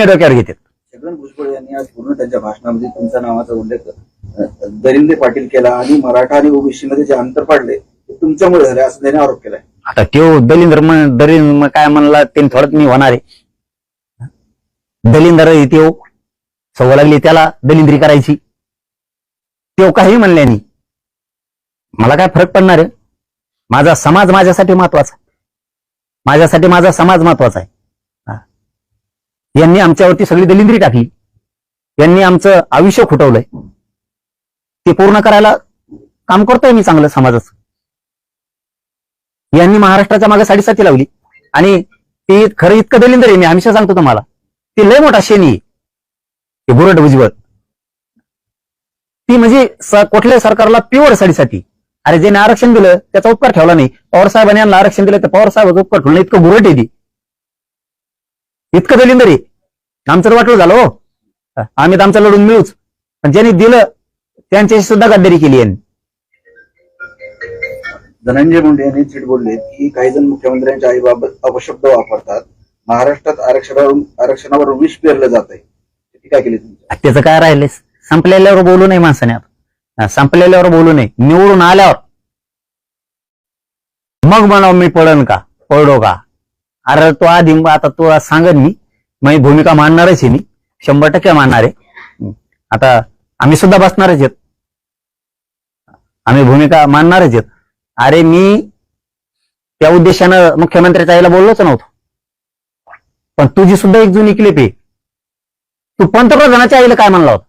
शून्य डोक्यावर घेतात छगन भुजबळ यांनी आज पूर्ण त्यांच्या भाषणामध्ये तुमच्या नावाचा उल्लेख दरिंदे पाटील केला आणि मराठा आणि ओबीसी मध्ये जे अंतर पाडले ते तुमच्यामुळे झाले असं त्याने आरोप केलाय. आता त्यो दलिंद्र म- काय म्हणला ते थोडं मी होणार आहे. दलिंद्र त्यो सवय लागली त्याला दलिंद्री करायची. त्यो काही म्हणल्यानी मला काय फरक पडणार आहे? माझा समाज माझ्यासाठी महत्त्वाचा आहे. माझ्यासाठी माझा समाज महत्त्वाचा आहे. यांनी आमच्यावरती सगळी दलिंद्री टाकली. यांनी आमचं आयुष्य खुटवलंय. ते पूर्ण करायला काम करतोय मी चांगलं समाजाचं. यांनी महाराष्ट्राच्या मागे साडेसाती लावली. आणि ती खरं इतकं दलिंदर आहे मी हमेशा सांगतो तुम्हाला. ते लय मोठा शेनी ते बुरट भुजबळ ती म्हणजे स- कुठल्याही सरकारला प्युअर साडेसाती. अरे ज्याने आरक्षण दिलं त्याचा उपकार ठेवला नाही. पवार साहेबांनी यांना आरक्षण दिलं तर पवार साहेबाचा उपकार ठेवला. इतकं बुरट आहे ती. इतकं दलिंदर आहे आमचं तर वाटलं झालं हो. आम्ही तर आमचं लढून मिळूच. पण ज्यांनी दिलं त्यांच्याशी सुद्धा गद्दारी केली यांनी. धनंजय मुंडे यांनी थेट बोलले की काही जण मुख्यमंत्र्यांच्या आईबाबत अपशब्द वापरतात. महाराष्ट्रात आरक्षणावर आरक्षणावर विष पेरलं जात आहे ती काय केली त्याचं काय राहिले संपलेल्यावर बोलू नये माणसाने आता. संपलेल्यावर बोलू नये. निवडून आल्यावर. मग म्हणावं मी पडन का? पडो का? अरे तो आधी मग आता तू आज सांगन मी. माझी भूमिका मांडणारच आहे मी. शंभर टक्के मांडणार आहे. आता आम्ही सुद्धा बसणारच आहेत. आम्ही भूमिका मांडणारच आहेत. अरे मी त्या उद्देशानं मुख्यमंत्र्याच्या आईला बोललोच नव्हतो. पण तुझी सुद्धा एक जुनी क्लिप आहे. तू पंतप्रधानाच्या आईला काय म्हणला होता?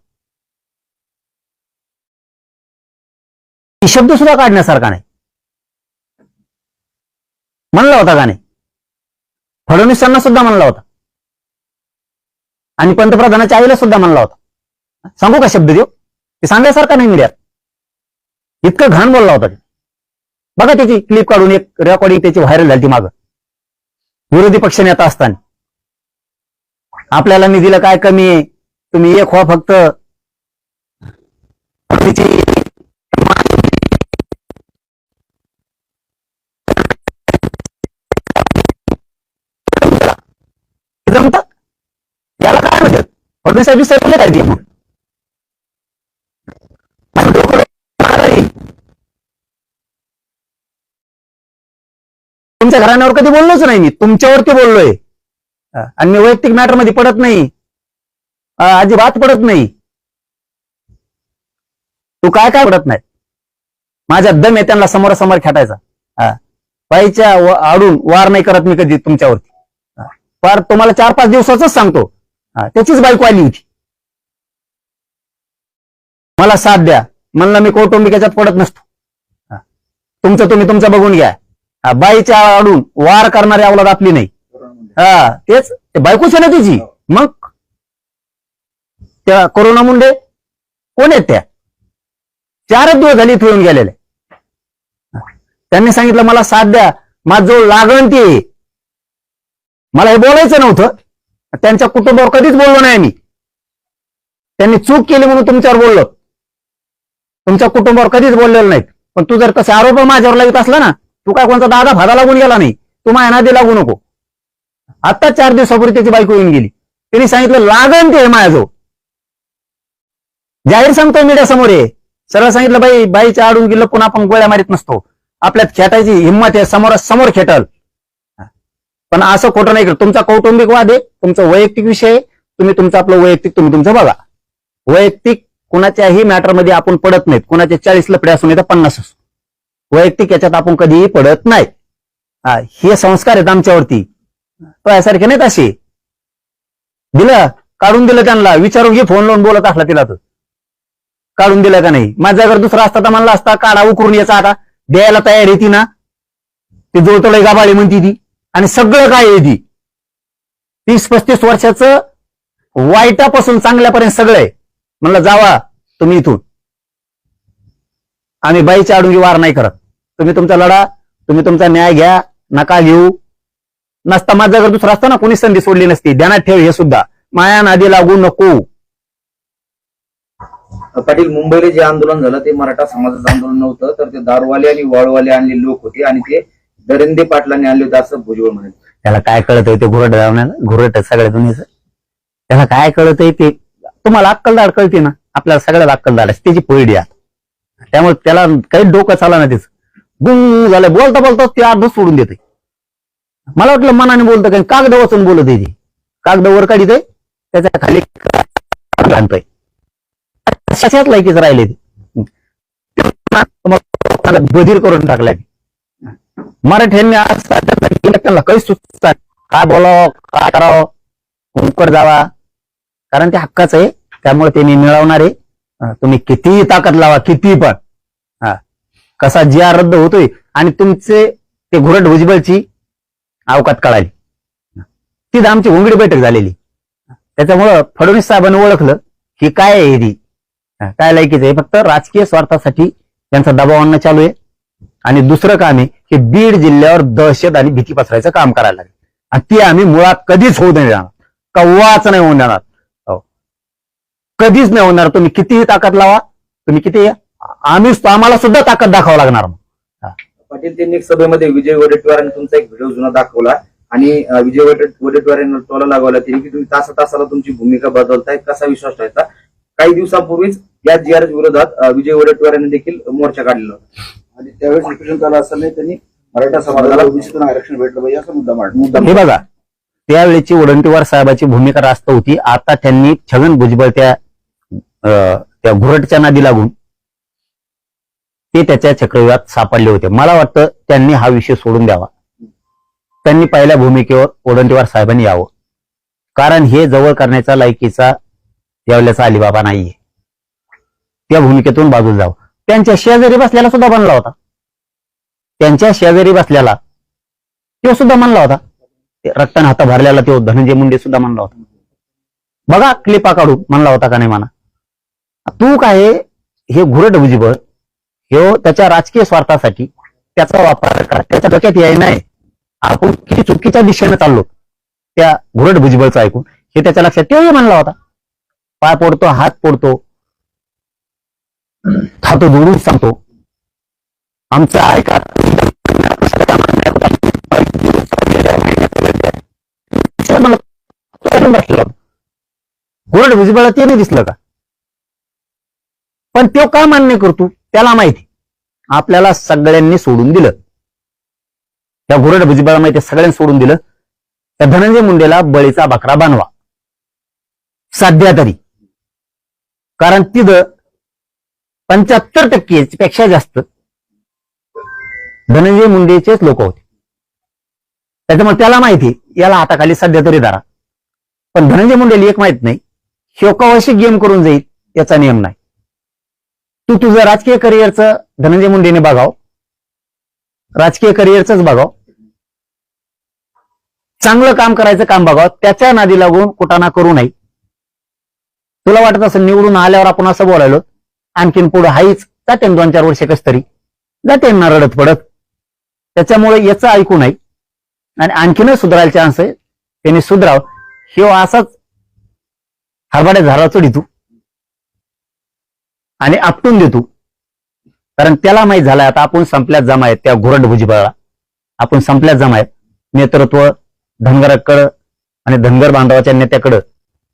शब्द सुद्धा काढण्यासारखा नाही. म्हणला होता का नाही? फडणवीसांना सुद्धा म्हणला होता. आणि पंतप्रधानाच्या आईला सुद्धा म्हणला होता. सांगू का शब्द देऊ? ते सांगायसारखा नाही मीडियात इतकं घाण बोलला होता बघा त्याची क्लिप काढून एक रेकॉर्डिंग त्याची व्हायरल झाली ती मागं. विरोधी पक्षनेता असताना. आपल्याला निधीला काय कमी आहे? तुम्ही एक व्हा फक्त. जमतात याला काय म्हणतात? फडणवीस साहेब विसरले काय ते म्हणून तुमच्या घराण्यावर कधी बोललोच नाही मी. तुमच्यावरती बोललोय. आणि मी वैयक्तिक मॅटरमध्ये पडत नाही. हा, अजिबात पडत नाही. तू काय काय पडत नाही? माझ्या दम आहे त्यांना समोरासमोर खेटायचा. पायच्या आडून वार नाही करत मी कधी तुमच्यावरती. फार तुम्हाला चार पाच दिवसाच सांगतो. हा, त्याचीच बायको आली होती. मला साथ द्या. म्हणलं मी कौटुंबिकाच्यात पडत नसतो. तुमचं तुम्ही तुमचं बघून घ्या. बाईच्या आडून वार करणारी अवलाद आपली नाही. हा तेच बायकोच ना तिची. मग? त्या कोरोना मुंडे? कोण आहेत त्या? चारच दिवस झाली इथे येऊन गेलेले. त्यांनी सांगितलं मला साथ द्या. माझ जो लागण ते मला हे बोलायचं नव्हतं. त्यांच्या कुटुंबावर कधीच बोललो नाही मी. त्यांनी चूक केली म्हणून तुमच्यावर बोललो. तुमच्या कुटुंबावर कधीच बोललेलं नाही पण तू जर तसे आरोप माझ्यावर लावित असला ना तू काय कोणता दादा भादा लागून गेला नाही. तू माझ्या नादी लागू नको. आता चार दिवसापूर्वी त्याची बायको येऊन गेली. त्यांनी सांगितलं लागण ते माझ्याजवळ जाहीर सांगतो मीडिया समोर आहे सरळ सांगितलं बाई बाईच्या आडून गेलं पुन्हा आपण गोळ्या मारीत नसतो. आपल्यात खेटायची हिंमत आहे समोर समोर खेटल. पण असं खोटं नाही करत तुमचा कौटुंबिक वाद आहे तुमचा वैयक्तिक विषय आहे तुम्ही तुमचं आपलं वैयक्तिक तुम्ही तुमचं बघा. वैयक्तिक कुणाच्याही मॅटरमध्ये आपण पडत नाहीत. कुणाचे चाळीस लपडे असून नाही तर पन्नास असू. वैयक्तिक याच्यात आपण कधीही पडत नाही. हे संस्कार आहेत आमच्यावरती. तो यासारखे नाहीत असे. दिलं काढून दिलं त्यांना. विचारून घे फोन लावून बोलत असला तिला तर काढून दिलं का नाही? माझा जर दुसरा असता तर म्हणला असता काढा उकरून याचा आता. द्यायला तयार आहे ती ना. ते जोडतोय गाबाळी म्हणती ती. आणि सगळं काय येदी तीस पस्तीस वर्षाचं वाईटापासून चांगल्यापर्यंत सगळं आहे. म्हणलं जावा तुम्ही इथून. आम्ही बाईच्या अडुंगी वार नाही करत. तुम्ही तुमचा लढा तुम्ही तुमचा न्याय घ्या नका घेऊ. नसता माझा जर दुसरा असता ना कोणी संधी सोडली नसती. ध्यानात ठेव हे सुद्धा. माया नादी लागू नको. पाटील मुंबईला जे आंदोलन झालं ते मराठा समाजाचं आंदोलन नव्हतं तर ते दारूवाले आणि वाळवाले आणले लोक होते आणि ते दरिंदे पाटलांनी आले होते असं भुजबळ म्हणत. त्याला काय कळत ते घुरट घुरट सगळ्या दुनियेचं. त्याला काय कळत ते? तुम्हाला अक्कलदार कळते ना? आपल्याला सगळ्याला अक्कलदार असते त्याची पोयडी आहे. त्यामुळे त्याला काही डोकं चाला ना त्याचं. गुंग झालं बोलता बोलता ते अर्ध सोडून देते. मला वाटलं मनाने बोलतं काही कागद वाचून बोलत आहे ते. कागद वर काढित त्याच्याखाली घालतोय तशाच लायकीच राहिले ते. बधीर करून टाकलाय. मराठ्यांनी आज त्यांना काही सुचतात काय बोलावं काय करावं कुंकर जावा. कारण ते हक्काच आहे. त्यामुळे त्यांनी मिळवणार आहे तुम्ही कितीही ताकद लावा किती पण. हा. कसा आर रद्द होतोय आणि तुमचे ते घुरट भुजबळची अवकात कळाली तिथं आमची उंगडी बैठक झालेली. त्याच्यामुळं फडणवीस साहेबांनी ओळखलं की काय आहे ही काय लायकीच आहे? फक्त राजकीय स्वार्थासाठी त्यांचा दबाव आणणं चालू आहे. आणि दुसरं काम आहे की बीड जिल्ह्यावर दहशत आणि भीती पसरायचं काम करायला लागेल. आणि ती आम्ही मुळात कधीच होऊ नाही देणार. कव्वाच नाही होऊन देणार. हो. कधीच नाही होणार. तुम्ही कितीही ताकद लावा. तुम्ही किती आम्ही आम्हाला सुद्धा ताकद दाखवावं लागणार. पाटील त्यांनी एक सभेमध्ये विजय वडेट्टीवारांनी तुमचा एक व्हिडिओ जुना दाखवला. आणि विजय वडे- वडेट्टीवारांना टोला लागवला. त्यांनी की तुम्ही तासा तासाला तुमची भूमिका बदलताय कसा विश्वास ठेवायचा काही दिवसापूर्वीच या जीआर विरोधात विजय वडेट्टीवार यांनी देखील मोर्चा काढलेला होता. आणि त्यावेळेस निष्कर्षण झालं असताना त्यांनी मराठा समाजाला ओबीसीतून आरक्षण भेटलं पाहिजे असा मुद्दा मांडला. हे बघा त्यावेळेची उडंटीवार साहेबाची भूमिका रास्त होती. आता त्यांनी छगन भुजबळ त्या अं, त्या घुरटच्या नादी लागून ते त्याच्या चक्रव्यूहात सापडले होते. मला वाटतं त्यांनी हा विषय सोडून द्यावा. त्यांनी पहिल्या भूमिकेवर वडंटीवार साहेबांनी यावं. कारण हे जवळ करण्याचा लायकीचा यावल्याचा अलिबाबा नाहीये. त्या भूमिकेतून बाजूला जावं. त्यांच्या शेजारी बसल्याला सुद्धा बनला होता. त्यांच्या शेजारी बसल्याला तो सुद्धा म्हणला होता. ते रक्ताने हाता भरलेला तो धनंजय मुंडे सुद्धा म्हणला होता. बघा क्लिपा काढू म्हणला होता का नाही म्हणा. तू काय आहे, हे घुरट भुजबळ हे त्याच्या राजकीय स्वार्थासाठी त्याचा वापर करा. त्याच्या डोक्यात याय नाही. आपण किती चुकीच्या दिशेने चाललो. त्या घुरट भुजबळचं ऐकून हे त्याच्या लक्षात तेही म्हणला होता. पाय पोडतो हात पोडतो. खातो जोडून सांगतो. आमचा ऐकात गोड भुजबळा ते नाही दिसलं का? पण तो का मान्य करतो? त्याला माहिती. आपल्याला सगळ्यांनी सोडून दिलं. त्या घोरड भुजबळा माहिती सगळ्यांनी सोडून दिलं. त्या धनंजय मुंडेला बळीचा बकरा बनवा. सध्या तरी. कारण तिथं पंच्याहत्तर टक्के पेक्षा जास्त. धनंजय मुंडेचेच लोक होते. त्याच्यामुळे त्याला माहिती याला हाताखाली सध्या तरी धरा. पण धनंजय मुंडेला एक माहीत नाही शोकावशी गेम करून जाईल याचा नियम नाही. तू तुझं राजकीय करिअरचं धनंजय मुंडेने बघाव. राजकीय करिअरचंच बघाव. चांगलं काम करायचं काम बघावं. त्याच्या नादी लागून कुटाणा करू नये. तुला वाटत असं निवडून आल्यावर आपण असं बोलायलो आणखीन पुढं हाईच जाते दोन चार वर्ष कस तरी. जाते ना रडत पडत. त्याच्यामुळे याचं ऐकू नाही. आणि आणखीनच सुधारायला चान्स आहे. त्यांनी सुधराव हे असाच हरभाड्या झाडा चढितू आणि आपटून देतो. कारण त्याला माहीत झालंय आता आपण संपल्यात जमा आहेत त्या घोरड भुजबळाला. आपण संपल्यात जमा आहेत. नेतृत्व धनगराकडं आणि धनगर बांधवाच्या नेत्याकडं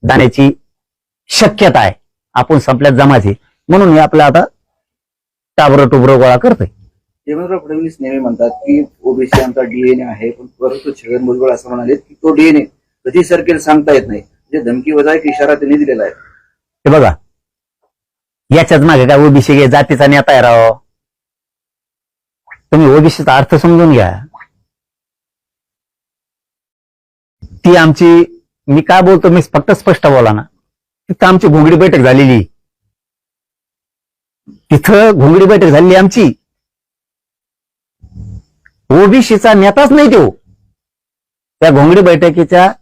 जाण्याची शक्यता आहे. आपण संपल्यात जमाचे म्हणून हे आपलं आता टाबरं टुबरं गोळा करतोय. देवेंद्र फडणवीस नेहमी म्हणतात की ओबीसी आमचा डीएनए आहे पण परंतु छगन भुजबळ असं म्हणाले की तो डीएनए कधी सरकेल सांगता येत नाही. म्हणजे धमकी वजा एक इशारा त्यांनी दिलेला आहे. हे बघा. याच्याच मागे काय ओबीसी घे जातीचा नेता आहे राव. तुम्ही ओबीसीचा अर्थ समजून घ्या. ती आमची मी काय बोलतो मी फक्त स्पष्ट बोला ना. तिथं आमची घोंगडी बैठक झालेली. तिथं घोंगडी बैठक झालेली आमची. ओबीसीचा नेताच नाही तो. त्या घोंगडी बैठकीच्या